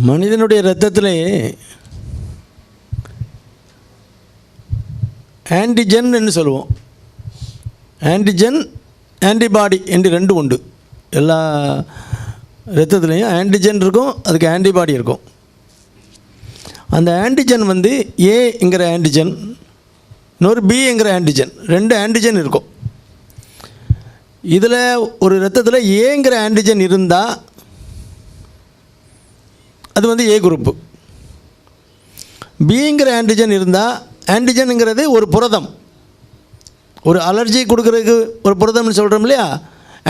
மனிதனுடைய இரத்தத்திலே ஆன்டிஜன் என்று சொல்லுவோம். ஆன்டிஜன் ஆன்டிபாடி என்று ரெண்டு உண்டு. எல்லா இரத்தத்துலேயும் ஆன்டிஜன் இருக்கும் அதுக்கு ஆன்டிபாடி இருக்கும். அந்த ஆன்டிஜன் வந்து ஏங்கிற ஆன்டிஜன் இன்னொரு பிங்கிற ஆன்டிஜன் ரெண்டு ஆன்டிஜன் இருக்கும். இதில் ஒரு இரத்தத்தில் ஏங்கிற ஆன்டிஜன் இருந்தால் அது வந்து ஏ குரூப்பு பிங்கிற ஆன்டிஜன் இருந்தால் ஆன்டிஜனுங்கிறது ஒரு புரதம். ஒரு அலர்ஜி கொடுக்குறதுக்கு ஒரு புரதம்னு சொல்கிறோம் இல்லையா?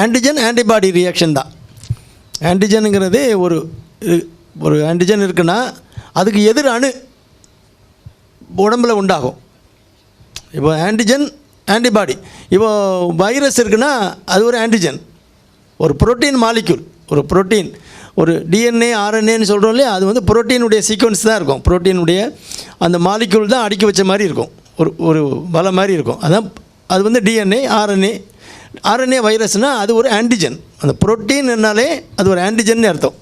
ஆன்டிஜன் ஆன்டிபாடி ரியாக்ஷன் தான். ஆன்டிஜனுங்கிறது ஒரு ஒரு ஆன்டிஜன் இருக்குன்னா அதுக்கு எதிர் அணு உடம்பில் உண்டாகும். இப்போ ஆன்டிஜன் ஆன்டிபாடி இப்போ வைரஸ் இருக்குன்னா அது ஒரு ஆன்டிஜன் ஒரு புரோட்டீன் மாலிக்யூல் ஒரு புரோட்டீன் ஒரு டிஎன்ஏ ஆர்என்ஏன்னு சொல்கிறோம் இல்லையா? அது வந்து புரோட்டீனுடைய சீக்வன்ஸ் தான் இருக்கும். புரோட்டீனுடைய அந்த மாலிக்யூல் தான் அடுக்கி வச்ச மாதிரி இருக்கும். ஒரு ஒரு வலை மாதிரி இருக்கும். அதான் அது வந்து டிஎன்ஏ ஆர்என்ஏ ஆர்என்ஏ வைரஸ்னால் அது ஒரு ஆன்டிஜன் அந்த புரோட்டீன்னாலே அது ஒரு ஆன்டிஜன் அர்த்தம்.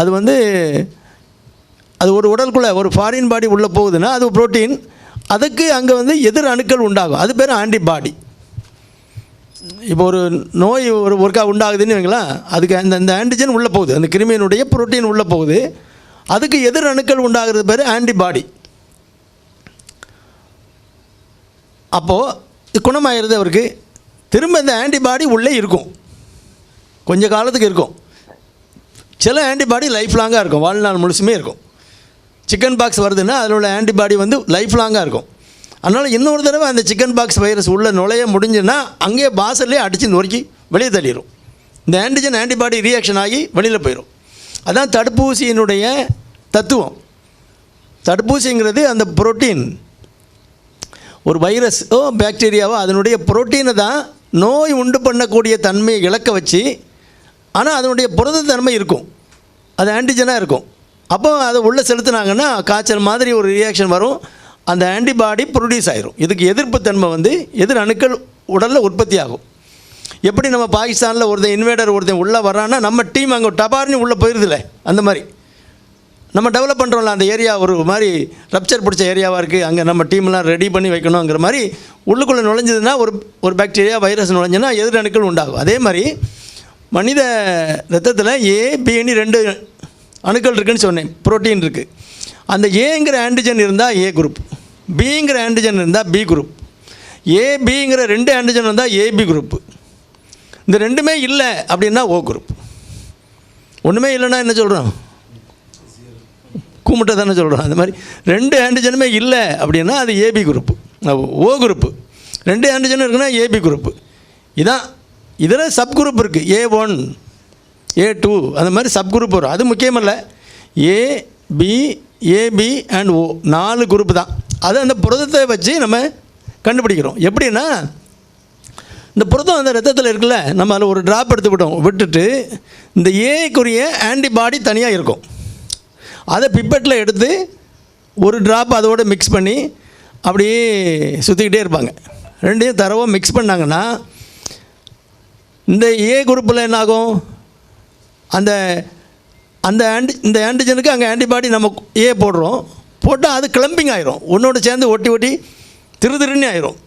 அது வந்து அது ஒரு உடலுக்குள்ளே ஒரு ஃபாரின் பாடி உள்ளே போகுதுன்னா அது புரோட்டீன். அதுக்கு அங்கே வந்து எதிர் அணுக்கள் உண்டாகும். அது பேர் ஆன்டிபாடி இப்போ ஒரு நோய் ஒரு ஒர்க்காக உண்டாகுதுன்னு வைங்களேன் அதுக்கு அந்த அந்த ஆன்டிஜன் உள்ளே போகுது. அந்த கிருமியினுடைய புரோட்டீன் உள்ளே போகுது. அதுக்கு எதிர் அணுக்கள் உண்டாகிறது பேர் ஆன்டிபாடி அப்போது குணமாகிறது அவருக்கு. திரும்ப இந்த ஆன்டிபாடி உள்ளே இருக்கும். கொஞ்ச காலத்துக்கு இருக்கும். சில ஆன்டிபாடி லைஃப் லாங்காக இருக்கும். வாழ்நாள் முழுசுமே இருக்கும். சிக்கன் பாக்ஸ் வருதுன்னா அதில் உள்ள ஆன்டிபாடி வந்து லைஃப் லாங்காக இருக்கும். அதனால் இன்னொரு தடவை அந்த சிக்கன் பாக்ஸ் வைரஸ் உள்ளே நுழைய முடிஞ்சுன்னா அங்கேயே பாசல்லே அடித்து நொறுக்கி வெளியே தள்ளிடும் இந்த ஆன்டிஜன் ஆன்டிபாடி ரியாக்ஷன் ஆகி வெளியில் போயிடும் அதான் தடுப்பூசியினுடைய தத்துவம். தடுப்பூசிங்கிறது அந்த புரோட்டீன் ஒரு வைரஸோ பாக்டீரியாவோ அதனுடைய புரோட்டீனை தான் நோய் உண்டு பண்ணக்கூடிய தன்மையை இழக்க வச்சு ஆனால் அதனுடைய புரத தன்மை இருக்கும். அது ஆன்டிஜனாக இருக்கும். அப்போ அதை உள்ளே செலுத்துனாங்கன்னா காய்ச்சல் மாதிரி ஒரு ரியாக்ஷன் வரும். அந்த ஆன்டிபாடி ப்ரொடியூஸ் ஆயிரும். இதுக்கு எதிர்ப்பு தன்மை வந்து எதிர் அணுக்கள் உடலில் உற்பத்தி ஆகும். எப்படி நம்ம பாகிஸ்தானில் ஒருத்தன் இன்வேடர் ஒருத்தன் உள்ளே வரான்னா நம்ம டீம் அங்கே டபார்னு உள்ளே போயிருதுல அந்த மாதிரி. நம்ம டெவலப் பண்ணுறோம்ல அந்த ஏரியா ஒரு மாதிரி ரப்சர் பிடிச்ச ஏரியாவாக இருக்குது அங்கே நம்ம டீம்லாம் ரெடி பண்ணி வைக்கணுங்கிற மாதிரி உள்ளுக்குள்ளே நுழைஞ்சதுன்னா ஒரு ஒரு பாக்டீரியா வைரஸ் நுழைஞ்சுன்னா எதிர் அணுக்கள் உண்டாகும். அதே மாதிரி மனித ரத்தத்தில் ஏ பின்னு e ரெண்டு அணுக்கள் இருக்குதுன்னு சொன்னேன். புரோட்டீன் இருக்குது அந்த ஏங்கிற ஆன்டிஜன் இருந்தால் ஏ குரூப் பிங்கிற ஆன்டிஜன் இருந்தால் பி குரூப் ஏபிங்கிற ரெண்டு ஆன்டிஜன் இருந்தால் ஏபி குரூப்பு இந்த ரெண்டுமே இல்லை அப்படின்னா ஓ குரூப் ஒன்றுமே இல்லைன்னா என்ன சொல்கிறோம் கூமுட்டை தானே சொல்கிறோம் அந்த மாதிரி ரெண்டு ஆன்டிஜனுமே இல்லை அப்படின்னா அது ஏபி குரூப்பு ஓ குரூப்பு ரெண்டு ஆன்டிஜன் இருக்குன்னா ஏபி குரூப்பு இதான் இதில் சப் குரூப் இருக்குது ஏ ஒன் ஏ டூ அந்த மாதிரி சப் குரூப் வரும். அது முக்கியமல்ல. A B AB and O நாலு குரூப் தான். அதை அந்த புரதத்தை வச்சு நம்ம கண்டுபிடிக்கிறோம். எப்படின்னா இந்த புரதம் அந்த ரத்தத்தில் இருக்குல்ல நம்ம அதில் ஒரு ட்ராப் எடுத்து விட்டோம் விட்டுட்டு இந்த ஏக்குரிய ஆன்டிபாடி தனியாக இருக்கும். அதை பிப்பெட்டில் எடுத்து ஒரு ட்ராப் அதோட மிக்ஸ் பண்ணி அப்படியே சுற்றிக்கிட்டே இருப்பாங்க. ரெண்டையும் தரவாக மிக்ஸ் பண்ணாங்கன்னா இந்த ஏ குரூப்பில் என்ன ஆகும்? அந்த அந்த ஆன்டி இந்த ஆன்டிஜனுக்கு அங்கே ஆன்டிபாடி நம்ம ஏ போடுறோம். போட்டால் அது கிளம்பிங் ஆயிரும். ஒன்றோட சேர்ந்து ஒட்டி ஒட்டி திருதிருன்னு ஆயிரும்.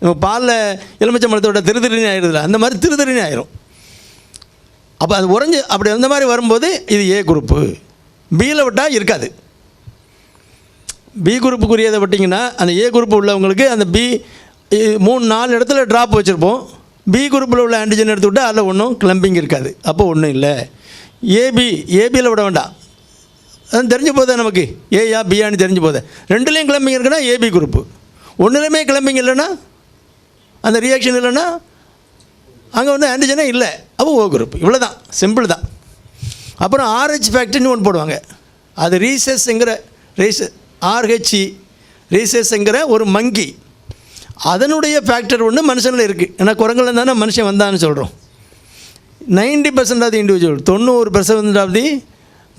நம்ம பாலில் எலுமிச்சம்பழத்தோட திருதிருன்னு ஆயிடுதுல அந்த மாதிரி திருதிருன்னு ஆயிரும். அப்போ அது உறைஞ்சி அப்படி அந்த மாதிரி வரும்போது இது ஏ குரூப்பு பியில் விட்டால் இருக்காது. பி குரூப்புக்குரியதை விட்டிங்கன்னா அந்த ஏ குரூப் உள்ளவங்களுக்கு அந்த பி மூணு நாலு இடத்துல ட்ராப் வச்சுருப்போம். பி குரூப்பில் உள்ள ஆன்டிஜன் எடுத்து விட்டால் அதில் ஒன்றும் கிளம்பிங் இருக்காது. அப்போ ஒன்றும் இல்லை. ஏபி ஏபியில் விட வேண்டாம். அது தெரிஞ்சு போதே நமக்கு? ஏயா பியான்னு தெரிஞ்சு போதே? ரெண்டுலேயும் கிளம்பிங் இருக்குன்னா ஏபி குரூப்பு ஒன்றுலையுமே கிளம்பிங் இல்லைன்னா அந்த ரியாக்ஷன் இல்லைன்னா அங்கே வந்து ஆன்டிஜனே இல்லை. அப்போ ஓ குரூப் இவ்வளோ தான். சிம்பிள் தான் அப்புறம் ஆர்ஹெச் ஃபேக்ட்ரின்னு ஒன்று போடுவாங்க. அது ரீசஸ்ங்கிற ரீச ஆர்ஹெச்இ ரீசஸ்ங்கிற ஒரு மங்கி அதனுடைய ஃபேக்டர் ஒன்று மனுஷனில் இருக்குது ஏன்னா குரங்கில் தானே மனுஷன் வந்தான்னு சொல்கிறோம் ninety percent of the individual தொண்ணூறு பர்சன்ட் ஆஃப் தி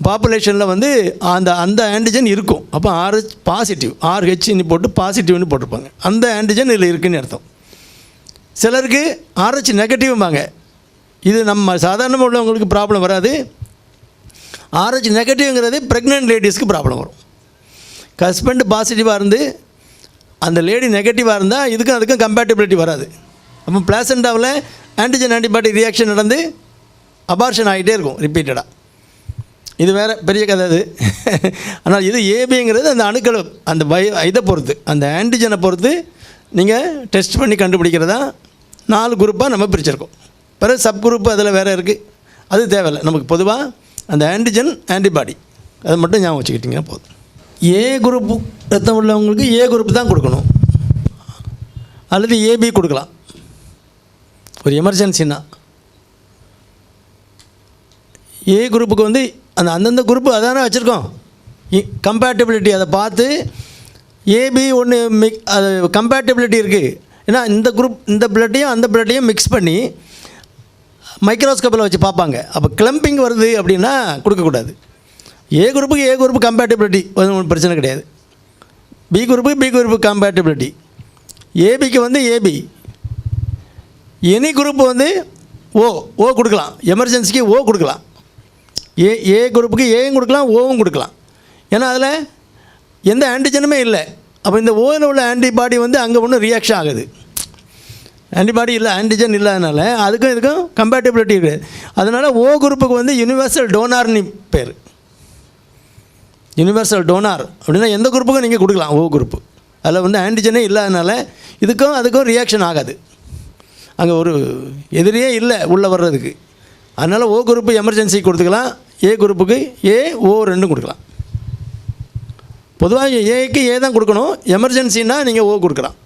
பாப்புலேஷனில் வந்து அந்த அந்த ஆன்டிஜன் இருக்கும். அப்போ ஆர்ஹெச் பாசிட்டிவ் ஆர்ஹெச்னு போட்டு பாசிட்டிவ்னு போட்டிருப்பாங்க. அந்த ஆன்டிஜன் இதில் இருக்குன்னு அர்த்தம். சிலருக்கு ஆர்ஹெச் நெகட்டிவ்பாங்க இது நம்ம சாதாரணமாக உள்ளவங்களுக்கு ப்ராப்ளம் வராது. ஆர்ஹெச் நெகட்டிவ்ங்கிறது ப்ரெக்னென்ட் லேடிஸ்க்கு ப்ராப்ளம் வரும். ஹஸ்பண்ட் பாசிட்டிவாக இருந்து அந்த லேடி நெகட்டிவாக இருந்தால் இதுக்கும் அதுக்கும் கம்பேட்டபிலிட்டி வராது. அப்போ பிளாசண்டாவில் ஆன்டிஜன் ஆன்டிபாடி ரியாக்ஷன் நடந்து அபார்ஷன் ஆகிட்டே இருக்கும் ரிப்பீட்டடாக இது வேறு பெரிய கதை அது. ஆனால் இது ஏபிங்கிறது அந்த அணுக்களை அந்த பய இதை பொறுத்து அந்த ஆன்டிஜனை பொறுத்து நீங்கள் டெஸ்ட் பண்ணி கண்டுபிடிக்கிறதா? நாலு குரூப்பாக நம்ம பிரிச்சிருக்கோம். பிறகு சப் குரூப் அதில் வேறு இருக்குது அது தேவையில்லை. நமக்கு பொதுவாக அந்த ஆன்டிஜன் ஆன்டிபாடி அதை மட்டும் ஞாபகம் வச்சுக்கிட்டிங்கன்னா போதும். ஏ குரூப் ரத்தம் உள்ளவங்களுக்கு ஏ குரூப் தான் கொடுக்கணும். அல்லது ஏபி கொடுக்கலாம். ஒரு எமர்ஜென்சின்னா ஏ குரூப்புக்கு வந்து அந்த அந்தந்த குரூப்பு அதானே வச்சுருக்கோம். கம்பேட்டபிலிட்டி அதை பார்த்து ஏபி ஒன்று மிக் அது கம்பேட்டபிலிட்டி இருக்குது ஏன்னா இந்த குரூப் இந்த பிளட்டையும் அந்த பிளட்டையும் மிக்ஸ் பண்ணி மைக்ரோஸ்கோப்பில் வச்சு பார்ப்பாங்க. அப்போ கிளம்பிங் வருது அப்படின்னா கொடுக்கக்கூடாது ஏ குரூப்புக்கு ஏ குரூப்பு கம்பேட்டபிலிட்டி ஒன்றும் பிரச்சனை கிடையாது. பி குரூப்புக்கு பி குரூப்பு கம்பேட்டபிலிட்டி ஏபிக்கு வந்து ஏபி எனி குரூப் வந்து ஓ ஓ கொடுக்கலாம். எமர்ஜென்சிக்கு ஓ கொடுக்கலாம். ஏ ஏ குரூப்புக்கு ஏயும் கொடுக்கலாம் ஓவும் கொடுக்கலாம். ஏன்னா அதில் எந்த ஆன்டிஜனுமே இல்லை. அப்போ இந்த ஓவில் உள்ள ஆன்டிபாடி வந்து அங்கே ஒன்றும் ரியாக்ஷன் ஆகுது. ஆன்டிபாடி இல்லை ஆன்டிஜன் இல்லாதனால அதுக்கும் இதுக்கும் கம்பேட்டபிலிட்டி இருக்குது அதனால் ஓ குரூப்புக்கு வந்து யுனிவர்சல் டோனார்னு பேர். யூனிவர்சல் டோனார் அப்படின்னா எந்த குரூப்புக்கும் நீங்கள் கொடுக்கலாம் ஓ குரூப்பு. அதில் வந்து ஆன்டிஜனே இல்லாதனால இதுக்கும் அதுக்கும் ரியாக்ஷன் ஆகாது. அங்கே ஒரு எதிரியே இல்லை உள்ளே வர்றதுக்கு. அதனால் ஓ குரூப்பு எமர்ஜென்சி கொடுத்துக்கலாம் ஏ குரூப்புக்கு ஏ ஓ ரெண்டும் கொடுக்கலாம். பொதுவாக ஏக்கு ஏ தான் கொடுக்கணும் எமர்ஜென்சின்னா நீங்கள் ஓ கொடுக்கலாம்.